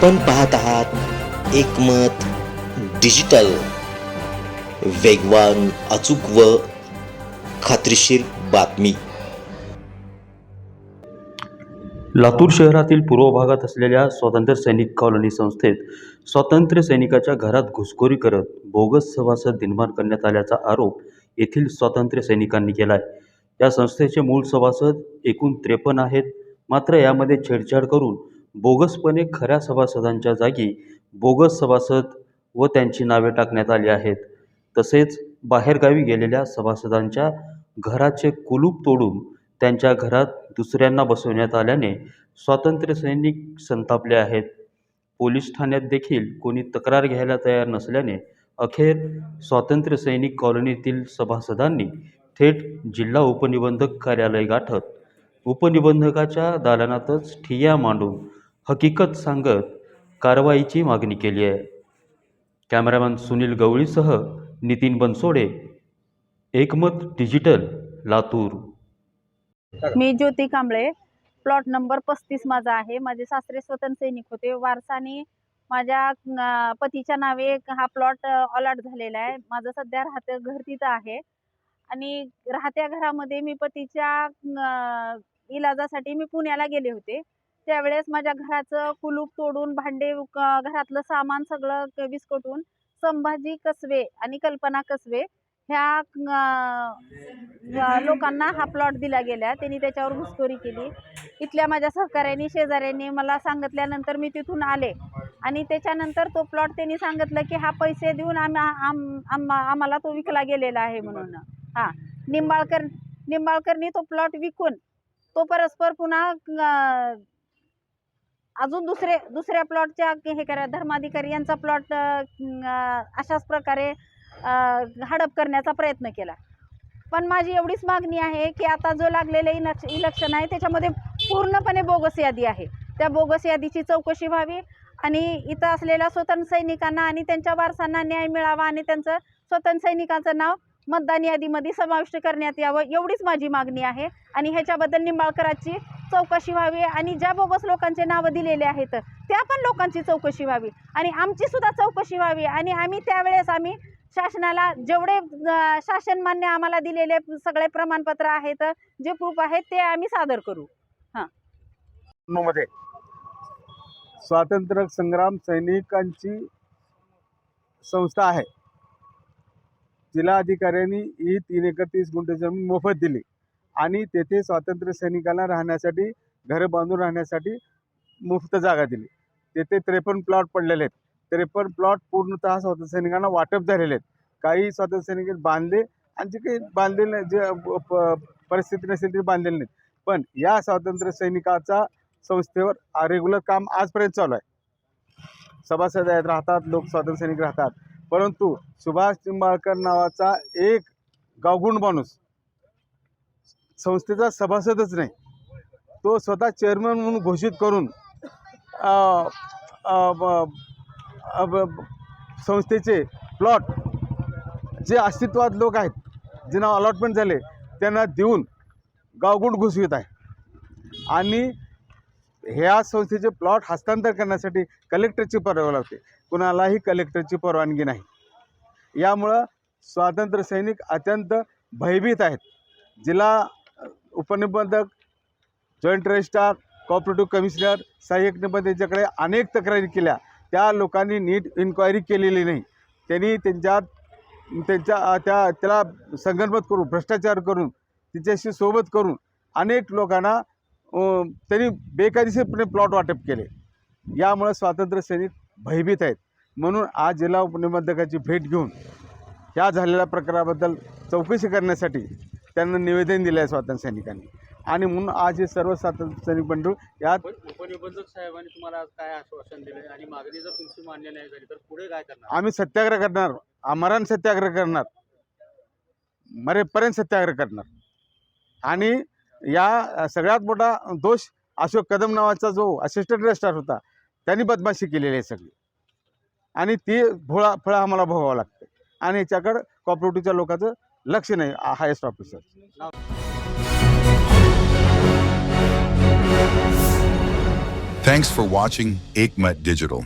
आपण पाहत आहात एकमत डिजिटल. वेगवान अचूक व खात्रीशीर बातमी. लातूर शहरातील पूर्व भागात असलेल्या स्वातंत्र्य सैनिक कॉलनी संस्थेत स्वातंत्र्य सैनिकाच्या घरात घुसखोरी करत बोगस सभासद निर्माण करण्यात आल्याचा आरोप येथील स्वातंत्र्य सैनिकांनी केला आहे या संस्थेचे मूळ सभासद एकूण त्रेपन्न आहेत. मात्र यामध्ये छेडछाड करून बोगसपणे खऱ्या सभासदांच्या जागी बोगस सभासद व त्यांची नावे टाकण्यात आली आहेत. तसेच बाहेरगावी गेलेल्या सभासदांच्या घराचे कुलूप तोडून त्यांच्या घरात दुसऱ्यांना बसवण्यात आल्याने स्वातंत्र्य सैनिक संतापले आहेत. पोलीस ठाण्यात देखील कोणी तक्रार घ्यायला तयार नसल्याने अखेर स्वातंत्र्य सैनिक कॉलनीतील सभासदांनी थेट जिल्हा उपनिबंधक कार्यालय गाठत उपनिबंधकाच्या दालनातच ठिय्या मांडून हकीकत सांगत कारवाईची मागणी केली आहे. कॅमेरामॅन सुनील गवळीसह नितीन बनसोडे एकमत डिजिटल लातूर. मी ज्योती कांबळे प्लॉट नंबर पस्तीस माझा आहे. माझे सासरे स्वतंत्र सैनिक होते. वारसाने माझ्या पतीच्या नावे हा प्लॉट अलॉट झालेला आहे. माझं सध्या राहतं घर तिथं आहे. आणि राहत्या घरामध्ये मी पतीच्या इलाजासाठी मी पुण्याला गेले होते. त्यावेळेस माझ्या घराचं कुलूप तोडून भांडे क- घरातलं सामान सगळं विस्कटून संभाजी कसवे आणि कल्पना कसवे ह्या लोकांना हा प्लॉट दिला गेला त्यांनी त्याच्यावर घुसखोरी केली. इथल्या माझ्या सहकाऱ्यांनी शेजाऱ्यांनी मला सांगितल्यानंतर मी तिथून आले. आणि त्याच्यानंतर तो प्लॉट त्यांनी सांगितलं की हा पैसे देऊन आम्ही आम- आम्हाला तो विकला गेलेला आहे म्हणून. हां. निंबाळकर निंबाळकरनी तो प्लॉट विकून तो परस्पर पुन्हा अजून दुसरे दुसऱ्या प्लॉटच्या हे करा धर्माधिकारी यांचा प्लॉट अशाच प्रकारे हडप करण्याचा प्रयत्न केला. पण माझी एवढीच मागणी आहे की आता जो लागलेलं इनक्श इलेक्शन आहे त्याच्यामध्ये पूर्णपणे बोगस यादी आहे. त्या बोगस यादीची चौकशी व्हावी आणि इथं असलेल्या स्वतंत्र सैनिकांना आणि त्यांच्या वारसांना न्याय मिळावा आणि त्यांचं स्वतंत्र सैनिकांचं नाव मतदान यादीमध्ये समाविष्ट करण्यात यावं एवढीच माझी मागणी आहे. आणि ह्याच्याबद्दल निंबाळकरांची चौकशी व्हावी आणि ज्या बोगस लोकांचे नावं दिलेले आहेत त्या पण लोकांची चौकशी व्हावी. आणि आमची सुद्धा चौकशी व्हावी. आणि आम्ही त्यावेळेस आम्ही शासनाला जेवढे शासनमान्य शासन मान्य आम्हाला दिलेले सगळे प्रमाणपत्र आहेत जे प्रूफ आहेत ते आम्ही सादर करू. मध्ये. स्वातंत्र्य संग्राम सैनिकांची संस्था आहे. जिल्हा अधिकाऱ्यांनी ही तीन एकतीस गुंठे जमीन मोफत दिली. आणि तेथे स्वातंत्र्य सैनिकांना राहण्यासाठी घरं बांधून राहण्यासाठी मुफ्त जागा दिली. तेथे त्रेपन्न प्लॉट पडलेले आहेत. त्रेपन्न प्लॉट पूर्णतः स्वातंत्र्य सैनिकांना वाटप झालेले आहेत. काही स्वातंत्र्य सैनिक बांधले आणि जे काही बांधलेले नाही- जे प- परिस्थिती नसेल ते बांधलेले नाहीत. पण या स्वातंत्र्य सैनिकाचा संस्थेवर रेग्युलर काम आजपर्यंत चालू आहे. सभासद आहेत राहतात लोक स्वातंत्र्य सैनिक राहतात. परंतु सुभाष निंबाळकर नावाचा एक गावगुण माणूस संस्थेचा सभासदच नाही. तो स्वतः चेअरमन म्हणून घोषित करून ब- संस्थेचे प्लॉट जे अस्तित्वात लोक आहेत ज्यांना अलॉटमेंट झाले त्यांना देऊन गावगुट घुसवित आहे. आणि ह्या संस्थेचे प्लॉट हस्तांतर करण्यासाठी कलेक्टरची परवानगी लागते कुणालाही कलेक्टरची परवानगी नाही. यामुळं स्वातंत्र्य सैनिक अत्यंत भयभीत आहेत. जिल्हा उपनिबंधक जॉईंट रजिस्ट्रार कॉपरेटिव्ह कमिशनर सहाय्यक निबंधक यांच्याकडे अनेक तक्रारी केल्या. त्या लोकांनी नीट इन्क्वायरी केलेली नाही. त्यांनी त्यांच्यात त्यांच्या त्या त्याला संगनमत करून भ्रष्टाचार करून तिच्याशी सोबत करून अनेक लोकांना त्यांनी बेकायदेशीरपणे प्लॉट वाटप केले. यामुळे स्वातंत्र्य सैनिक भयभीत आहेत. म्हणून आज जिल्हा उपनिबंधकाची भेट घेऊन ह्या झालेल्या प्रकाराबद्दल चौकशी करण्यासाठी त्यांना निवेदन दिलं आहे स्वातंत्र्य सैनिकांनी. आणि म्हणून आज हे सर्व स्वातंत्र्य सैनिक बंधू यात उपनिबंधक साहेबांनी तुम्हाला आज काय आश्वासन दिले आणि मागणी जर तुमची मान्य नाही झाली तर पुढे काय करणार? आम्ही सत्याग्रह करणार. आमरण सत्याग्रह करणार. मरेपर्यंत सत्याग्रह करणार. आणि या सगळ्यात मोठा दोष अशोक कदम नावाचा जो असिस्टंट रजिस्ट्रार होता त्यांनी बदमाशी केलेली आहे सगळी. आणि ती भोळा फळं आम्हाला भोगावं लागतं आणि याच्याकडं कॉपरेटिव्हच्या लोकांचं लक्ष नाही highest officer Thanks for watching Aikmat Digital.